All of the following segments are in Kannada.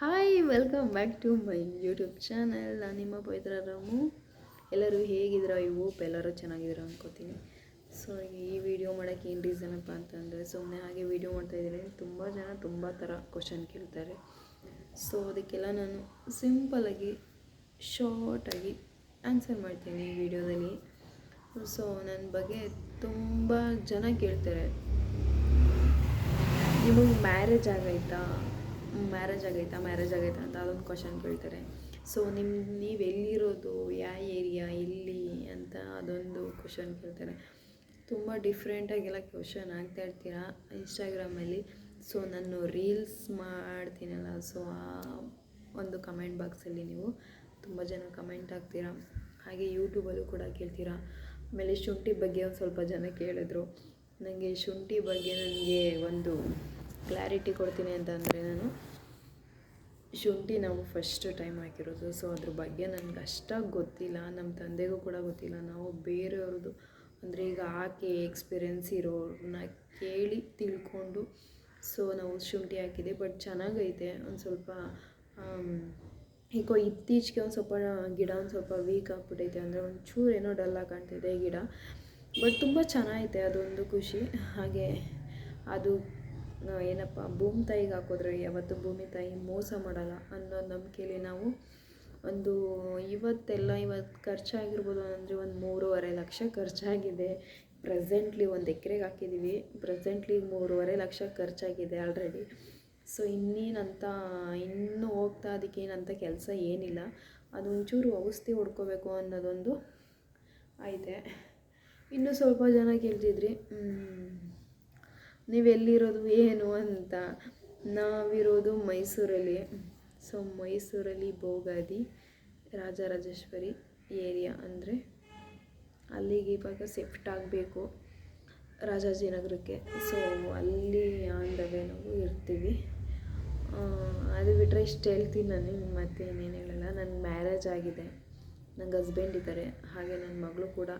Hi welcome back to my YouTube channel ನಾನು ನಿಮ್ಮ ಪವಿತ್ರ ಎಲ್ಲರೂ ಹೇಗಿದ್ರು ಐ ಹೋಪ್ ಎಲ್ಲರೂ ಚೆನ್ನಾಗಿದ್ದೀರ ಅನ್ಕೋತೀನಿ. ಸೊ ಈ ವಿಡಿಯೋ ಮಾಡೋಕ್ಕೆ ಏನು ರೀಸನ್ ಅಪ್ಪ ಅಂತಂದರೆ ಸುಮ್ಮನೆ ಹಾಗೆ ವಿಡಿಯೋ ಮಾಡ್ತಾಯಿದ್ದೀನಿ ತುಂಬ ಜನ ತುಂಬ ಥರ ಕ್ವಶನ್ ಕೇಳ್ತಾರೆ. ಸೊ ಅದಕ್ಕೆಲ್ಲ ನಾನು ಸಿಂಪಲಾಗಿ ಶಾರ್ಟಾಗಿ ಆನ್ಸರ್ ಮಾಡ್ತೀನಿ ಈ ವಿಡಿಯೋದಲ್ಲಿ ಸೊ ನನ್ನ ಬಗ್ಗೆ ತುಂಬ ಜನ ಕೇಳ್ತಾರೆ. ನಿಮಗೆ ಮ್ಯಾರೇಜ್ ಆಗೈತಾ? ಮ್ಯಾರೇಜ್ ಆಗೈತಾ ಮ್ಯಾರೇಜ್ ಆಗೈತಾ ಅಂತ ಅದೊಂದು ಕ್ವಶನ್ ಕೇಳ್ತಾರೆ. ಸೊ ನಿಮ್ಮ ನೀವು ಎಲ್ಲಿರೋದು ಯಾವ ಏರಿಯಾ, ಎಲ್ಲಿ ಅಂತ ಅದೊಂದು ಕ್ವಶನ್ ಕೇಳ್ತಾರೆ. ತುಂಬ ಡಿಫ್ರೆಂಟಾಗೆಲ್ಲ ಕ್ವಶನ್ ಆಗ್ತಾ ಇರ್ತೀರಾ? ಇನ್ಸ್ಟಾಗ್ರಾಮಲ್ಲಿ ಸೊ ನಾನು ರೀಲ್ಸ್ ಮಾಡ್ತೀನಲ್ಲ ಸೊ ಆ ಒಂದು ಕಮೆಂಟ್ ಬಾಕ್ಸಲ್ಲಿ ನೀವು ತುಂಬ ಜನ ಕಮೆಂಟ್ ಹಾಕ್ತೀರಾ. ಹಾಗೆ ಯೂಟ್ಯೂಬಲ್ಲೂ ಕೂಡ ಕೇಳ್ತೀರಾ. ಆಮೇಲೆ ಶುಂಠಿ ಬಗ್ಗೆ ಒಂದು ಸ್ವಲ್ಪ ಜನ ಕೇಳಿದ್ರು. ನನಗೆ ಶುಂಠಿ ಬಗ್ಗೆ ನನಗೆ ಒಂದು ಕ್ಲಾರಿಟಿ ಕೊಡ್ತೀನಿ ಅಂತಂದರೆ ನಾನು ಶುಂಠಿ ನಾವು ಫಸ್ಟ್ ಟೈಮ್ ಹಾಕಿರೋದು. ಸೊ ಅದ್ರ ಬಗ್ಗೆ ನನಗೆ ಅಷ್ಟಾಗಿ ಗೊತ್ತಿಲ್ಲ. ನಮ್ಮ ತಂದೆಗೂ ಕೂಡ ಗೊತ್ತಿಲ್ಲ. ನಾವು ಬೇರೆಯವ್ರದ್ದು ಅಂದರೆ ಈಗ ಹಾಕಿ ಎಕ್ಸ್ಪೀರಿಯೆನ್ಸ್ ಇರೋರನ್ನ ಕೇಳಿ ತಿಳ್ಕೊಂಡು ಸೊ ನಾವು ಶುಂಠಿ ಹಾಕಿದೆ ಬಟ್ ಚೆನ್ನಾಗೈತೆ. ಒಂದು ಸ್ವಲ್ಪ ಈಗ ಇತ್ತೀಚೆಗೆ ಒಂದು ಸ್ವಲ್ಪ ಗಿಡ ಒಂದು ಸ್ವಲ್ಪ ವೀಕ್ ಆಗಿಬಿಟ್ಟೈತೆ. ಅಂದರೆ ಒಂಚೂರು ಏನೋ ಡಲ್ ಕಾಣ್ತಿದೆ ಗಿಡ. ಬಟ್ ತುಂಬ ಚೆನ್ನಾಗೈತೆ. ಅದೊಂದು ಖುಷಿ. ಹಾಗೆ ಅದು ಏನಪ್ಪ, ಭೂಮಿ ತಾಯಿಗೆ ಹಾಕಿದ್ರೆ ಯಾವತ್ತು ಭೂಮಿ ತಾಯಿ ಮೋಸ ಮಾಡಲ್ಲ ಅನ್ನೋ ನಂಬಿಕೆಯಲ್ಲಿ ನಾವು ಒಂದು ಇವತ್ತೆಲ್ಲ ಇವತ್ತು ಖರ್ಚಾಗಿರ್ಬೋದು ಅಂದರೆ ಒಂದು ಮೂರುವರೆ ಲಕ್ಷ ಖರ್ಚಾಗಿದೆ. ಪ್ರೆಸೆಂಟ್ಲಿ ಒಂದು ಎಕರೆಗೆ ಹಾಕಿದ್ದೀವಿ ಪ್ರೆಸೆಂಟ್ಲಿ ಮೂರುವರೆ ಲಕ್ಷ ಖರ್ಚಾಗಿದೆ ಆಲ್ರೆಡಿ ಸೊ ಇನ್ನೇನಂತ, ಇನ್ನೂ ಹೋಗ್ತಾ ಅದಕ್ಕೆ ಏನಂತ ಕೆಲಸ ಏನಿಲ್ಲ. ಅದು ಒಂಚೂರು ಔಷಧಿ ಹೊಡ್ಕೋಬೇಕು ಅನ್ನೋದೊಂದು ಐತೆ. ಇನ್ನೂ ಸ್ವಲ್ಪ ಜನ ಕೇಳ್ತಿದ್ರಿ. ನೀವೆಲ್ಲಿರೋದು ಏನು ಅಂತ. ನಾವಿರೋದು ಮೈಸೂರಲ್ಲಿ. ಸೊ ಮೈಸೂರಲ್ಲಿ ಭೋಗಾದಿ ರಾಜರಾಜೇಶ್ವರಿ ಏರಿಯಾ ಅಂದರೆ ಅಲ್ಲಿಗೆ ಇವಾಗ ಶಿಫ್ಟ್ ಆಗಬೇಕು ರಾಜಾಜಿನಗರಕ್ಕೆ ಸೊ ಅಲ್ಲಿ ಆನ್ ನಾವು ಇರ್ತೀವಿ. ಅದು ಬಿಟ್ಟರೆ ಇಷ್ಟು ಹೇಳ್ತೀನಿ ನಾನು ಮತ್ತೆ ಇನ್ನೇನು ಹೇಳಲ್ಲ. ನನ್ನ ಮ್ಯಾರೇಜ್ ಆಗಿದೆ. ನಂಗೆ ಹಸ್ಬೆಂಡ್ ಇದ್ದಾರೆ ಹಾಗೆ ನನ್ನ ಮಗಳು ಕೂಡ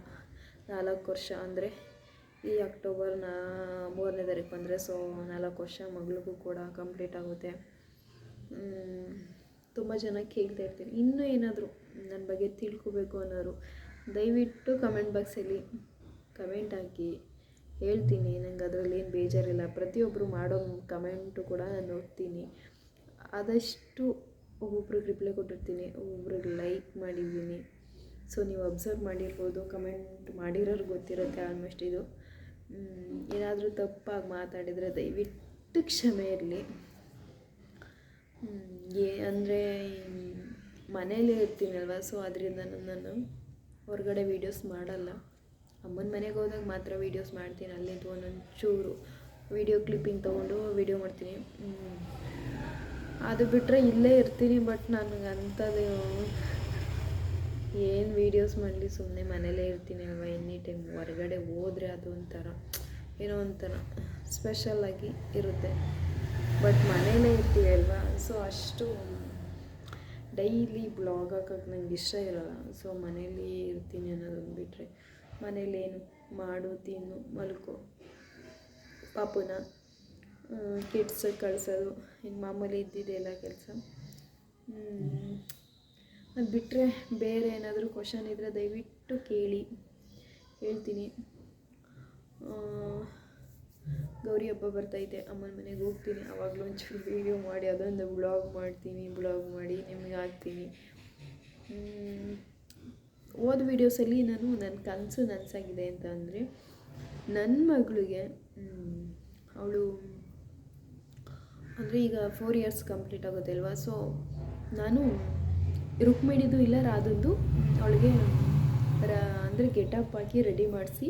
ನಾಲ್ಕು ವರ್ಷ ಅಂದರೆ ಈ ಅಕ್ಟೋಬರ್ ನಾ ಮೂರನೇ ತಾರೀಕು ಬಂದರೆ ಸೊ ನಾಲ್ಕು ವರ್ಷ ಮಗಳಿಗೂ ಕೂಡ ಕಂಪ್ಲೀಟ್ ಆಗುತ್ತೆ. ತುಂಬ ಜನ ಕೇಳ್ತಾ ಇರ್ತೀನಿ. ಇನ್ನೂ ಏನಾದರೂ ನನ್ನ ಬಗ್ಗೆ ತಿಳ್ಕೊಬೇಕು ಅನ್ನೋರು, ದಯವಿಟ್ಟು ಕಮೆಂಟ್ ಬಾಕ್ಸಲ್ಲಿ ಕಮೆಂಟ್ ಹಾಕಿ ಹೇಳ್ತೀನಿ. ನನಗೆ ಅದರಲ್ಲಿ ಏನು ಬೇಜಾರಿಲ್ಲ. ಪ್ರತಿಯೊಬ್ಬರು ಮಾಡೋ ಕಮೆಂಟು ಕೂಡ ನಾನು ಓದ್ತೀನಿ ಆದಷ್ಟು ಒಬ್ಬೊಬ್ರಿಗೆ ರಿಪ್ಲೈ ಕೊಟ್ಟಿರ್ತೀನಿ. ಒಬ್ಬೊಬ್ರಿಗೆ ಲೈಕ್ ಮಾಡಿದ್ದೀನಿ. ಸೊ ನೀವು ಅಬ್ಸರ್ವ್ ಮಾಡಿರ್ಬೋದು. ಕಮೆಂಟ್ ಮಾಡಿರೋರು ಗೊತ್ತಿರುತ್ತೆ ಆಲ್ಮೋಸ್ಟ್ ಇದು. ಏನಾದರೂ ತಪ್ಪಾಗಿ ಮಾತಾಡಿದರೆ ದಯವಿಟ್ಟು ಕ್ಷಮೆ ಇರಲಿ. ಏ, ಅಂದರೆ ಮನೇಲಿ ಇರ್ತೀನಲ್ವ? ಸೊ ಅದರಿಂದ ನಾನು ಹೊರಗಡೆ ವೀಡಿಯೋಸ್ ಮಾಡಲ್ಲ. ಅಮ್ಮನ ಮನೆಗೆ ಹೋದಾಗ ಮಾತ್ರ ವೀಡಿಯೋಸ್ ಮಾಡ್ತೀನಿ. ಅಲ್ಲಿದ್ದು ಒಂದೊಂಚೂರು ವೀಡಿಯೋ ಕ್ಲಿಪ್ಪಿಂಗ್ ತೊಗೊಂಡು ವೀಡಿಯೋ ಮಾಡ್ತೀನಿ. ಅದು ಬಿಟ್ಟರೆ ಇಲ್ಲೇ ಇರ್ತೀನಿ ಬಟ್ ನನಗೆ ಅಂಥದ್ದು ಏನು ವೀಡಿಯೋಸ್ ಮಾಡಲಿ ಸುಮ್ಮನೆ ಮನೇಲೇ ಇರ್ತೀನಿ ಅಲ್ವಾ, ಎನಿ ಟೈಮ್ ಹೊರಗಡೆ ಹೋದರೆ ಅದು ಒಂಥರ, ಏನೋ ಒಂಥರ ಸ್ಪೆಷಲಾಗಿ ಇರುತ್ತೆ. ಬಟ್ ಮನೇಲೇ ಇರ್ತೀವಿ ಅಲ್ವಾ? ಸೊ ಅಷ್ಟು ಡೈಲಿ ಬ್ಲಾಗ್ ಹಾಕೋಕ್ಕೆ ನಂಗೆ ಇಷ್ಟ ಇರೋಲ್ಲ. ಸೊ ಮನೇಲಿ ಇರ್ತೀನಿ ಅನ್ನೋದನ್ನು ಬಿಟ್ಟರೆ ಮನೇಲೇನು ಮಾಡು, ತಿನ್ನು, ಮಲ್ಕೋ. ಪಾಪುನ ಕಿಡ್ಸ್ ಕಳಿಸೋದು ಇನ್ನು ಮಾಮೂಲಿ ಇದ್ದಿದ್ದೆಲ್ಲ ಕೆಲಸ. ಅದು ಬಿಟ್ಟರೆ ಬೇರೆ ಏನಾದರೂ ಕ್ವಶನ್ ಇದ್ದರೆ ದಯವಿಟ್ಟು ಕೇಳಿ. ಹೇಳ್ತೀನಿ. ಗೌರಿ ಹಬ್ಬ ಬರ್ತೈತೆ. ಅಮ್ಮನ ಮನೆಗೆ ಹೋಗ್ತೀನಿ. ಆವಾಗಲೂ ಒಂಚೂರು ವೀಡಿಯೋ ಮಾಡಿ ಅದೊಂದು ಬ್ಲಾಗ್ ಮಾಡ್ತೀನಿ ಬ್ಲಾಗ್ ಮಾಡಿ, ನಿಮಗೆ ಹಾಕ್ತೀನಿ. ಓದ್ ವೀಡಿಯೋಸಲ್ಲಿ ನಾನು ನನ್ನ ಕನಸು ನನಸಾಗಿದೆ ಅಂತ ಅಂದರೆ ನನ್ನ ಮಗಳಿಗೆ ಅವಳು ಅಂದರೆ ಈಗ ಫೋರ್ ಇಯರ್ಸ್ ಕಂಪ್ಲೀಟ್ ಆಗುತ್ತೆ ಸೊ ನಾನು ರುಕ್ಮಿಣಿದು ಇಲ್ಲ ರಾಧದ್ದು ಅವಳಿಗೆ ರ ಅಂದರೆ ಗೆಟಪ್ ಹಾಕಿ ರೆಡಿ ಮಾಡಿಸಿ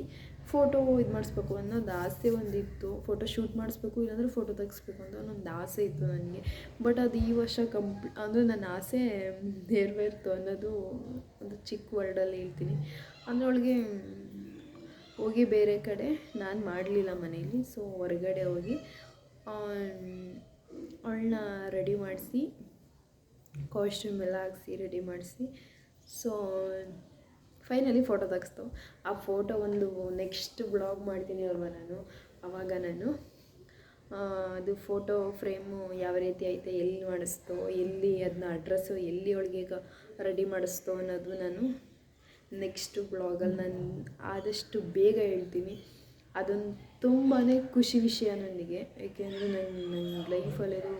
ಫೋಟೋ ಇದು ಮಾಡಿಸ್ಬೇಕು ಅನ್ನೋದು ಆಸೆ ಒಂದಿತ್ತು. ಫೋಟೋ ಶೂಟ್ ಮಾಡಿಸ್ಬೇಕು ಇಲ್ಲಾಂದರೆ ಫೋಟೋ ತೆಗಿಸ್ಬೇಕು ಅಂತ ಒಂದೊಂದು ಆಸೆ ಇತ್ತು ನನಗೆ. ಬಟ್ ಅದು ಈ ವರ್ಷ ಕಂಪ್ಲಿ ಅಂದರೆ ನನ್ನ ಆಸೆ ನೆರವೇರ್ತು ಅನ್ನೋದು ಒಂದು ಚಿಕ್ಕ ವರ್ಡಲ್ಲಿ ಹೇಳ್ತೀನಿ. ಅಂದರೆ ಅವಳಿಗೆ ಹೋಗಿ ಬೇರೆ ಕಡೆ ನಾನು ಮಾಡಲಿಲ್ಲ ಮನೆಯಲ್ಲಿ. ಸೊ ಹೊರಗಡೆ ಹೋಗಿ ಅವಳನ್ನ ರೆಡಿ ಮಾಡಿಸಿ ಕಾಸ್ಟ್ಯೂಮ್ ಎಲ್ಲ ಹಾಕ್ಸಿ ರೆಡಿ ಮಾಡಿಸಿ. ಸೊ ಫೈನಲಿ ಫೋಟೋ ತೆಗೆಸ್ತು. ಆ ಫೋಟೋ ಒಂದು ನೆಕ್ಸ್ಟ್ ಬ್ಲಾಗ್ ಮಾಡ್ತೀನಿ ಅಲ್ವ ನಾನು? ಆವಾಗ ನಾನು. ಅದು ಫೋಟೋ ಫ್ರೇಮು ಯಾವ ರೀತಿ ಐತೆ, ಎಲ್ಲಿ ಮಾಡಿಸ್ತೋ, ಎಲ್ಲಿ ಅದನ್ನ ಅಡ್ರೆಸ್ಸು ಎಲ್ಲಿ ಒಳಗೆ ರೆಡಿ ಮಾಡಿಸ್ತೋ ಅನ್ನೋದು ನಾನು ನೆಕ್ಸ್ಟ್ ಬ್ಲಾಗಲ್ಲಿ ನಾನು ಆದಷ್ಟು ಬೇಗ ಹೇಳ್ತೀನಿ. ಅದೊಂದು ತುಂಬಾ ಖುಷಿ ವಿಷಯ ನನಗೆ. ಏಕೆಂದರೆ ನನ್ನ ನನ್ನ ಲೈಫಲ್ಲಿರೋ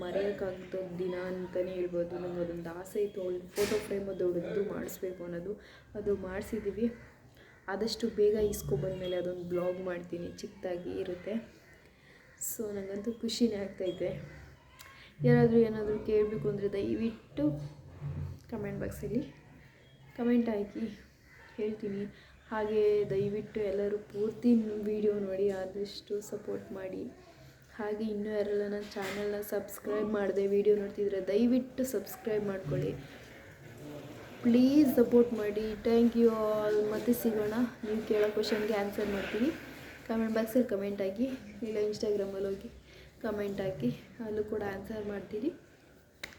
ಮರೆಯೋಕ್ಕಾಗ್ದ ದಿನ ಅಂತಲೇ ಹೇಳ್ಬೋದು. ನಂಗೆ ಅದೊಂದು ಆಸೆ ಇತ್ತು. ಅವಳು ಫೋಟೋ ಫ್ರೇಮ್ ದೊಡ್ಡದು ಮಾಡಿಸ್ಬೇಕು ಅನ್ನೋದು. ಅದು ಮಾಡಿಸಿದ್ದೀವಿ ಆದಷ್ಟು ಬೇಗ ಇಸ್ಕೊಬಂದ್ಮೇಲೆ ಅದೊಂದು ಬ್ಲಾಗ್ ಮಾಡ್ತೀನಿ. ಚಿಕ್ಕದಾಗಿ ಇರುತ್ತೆ. ಸೊ ನನಗಂತೂ ಖುಷಿನೇ ಆಗ್ತೈತೆ. ಯಾರಾದರೂ ಏನಾದರೂ ಕೇಳಬೇಕು ಅಂದರೆ ದಯವಿಟ್ಟು ಕಮೆಂಟ್ ಬಾಕ್ಸಲ್ಲಿ ಕಮೆಂಟ್ ಹಾಕಿ ಹೇಳ್ತೀನಿ. ಹಾಗೆ ದಯವಿಟ್ಟು ಎಲ್ಲರೂ ಪೂರ್ತಿ ವಿಡಿಯೋ ನೋಡಿ ಆದಷ್ಟು ಸಪೋರ್ಟ್ ಮಾಡಿ. ಹಾಗೆ ಇನ್ನೂ ಯಾರೆಲ್ಲ ನನ್ನ ಚಾನಲ್ನ ಸಬ್ಸ್ಕ್ರೈಬ್ ಮಾಡಿದೆ ವಿಡಿಯೋ ನೋಡ್ತಿದ್ರೆ ದಯವಿಟ್ಟು ಸಬ್ಸ್ಕ್ರೈಬ್ ಮಾಡ್ಕೊಳ್ಳಿ. ಪ್ಲೀಸ್ ಸಪೋರ್ಟ್ ಮಾಡಿ. Thank you all. ಮತ್ತೆ ಸಿಗೋಣ. ನೀವು ಕೇಳೋ ಕ್ವಶನ್ಗೆ ಆನ್ಸರ್ ಮಾಡ್ತೀನಿ. ಕಮೆಂಟ್ ಬಾಕ್ಸಲ್ಲಿ ಕಮೆಂಟ್ ಹಾಕಿ. ಇಲ್ಲ ಇನ್ಸ್ಟಾಗ್ರಾಮಲ್ಲಿ ಹೋಗಿ ಕಮೆಂಟ್ ಹಾಕಿ. ಅಲ್ಲೂ ಕೂಡ ಆನ್ಸರ್ ಮಾಡ್ತೀನಿ.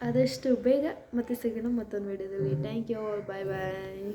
ಆದಷ್ಟು ಬೇಗ ಮತ್ತೆ ಸಿಗೋಣ ಮತ್ತೊಂದು ವಿಡಿಯೋದಲ್ಲಿ. Thank you all. Bye bye.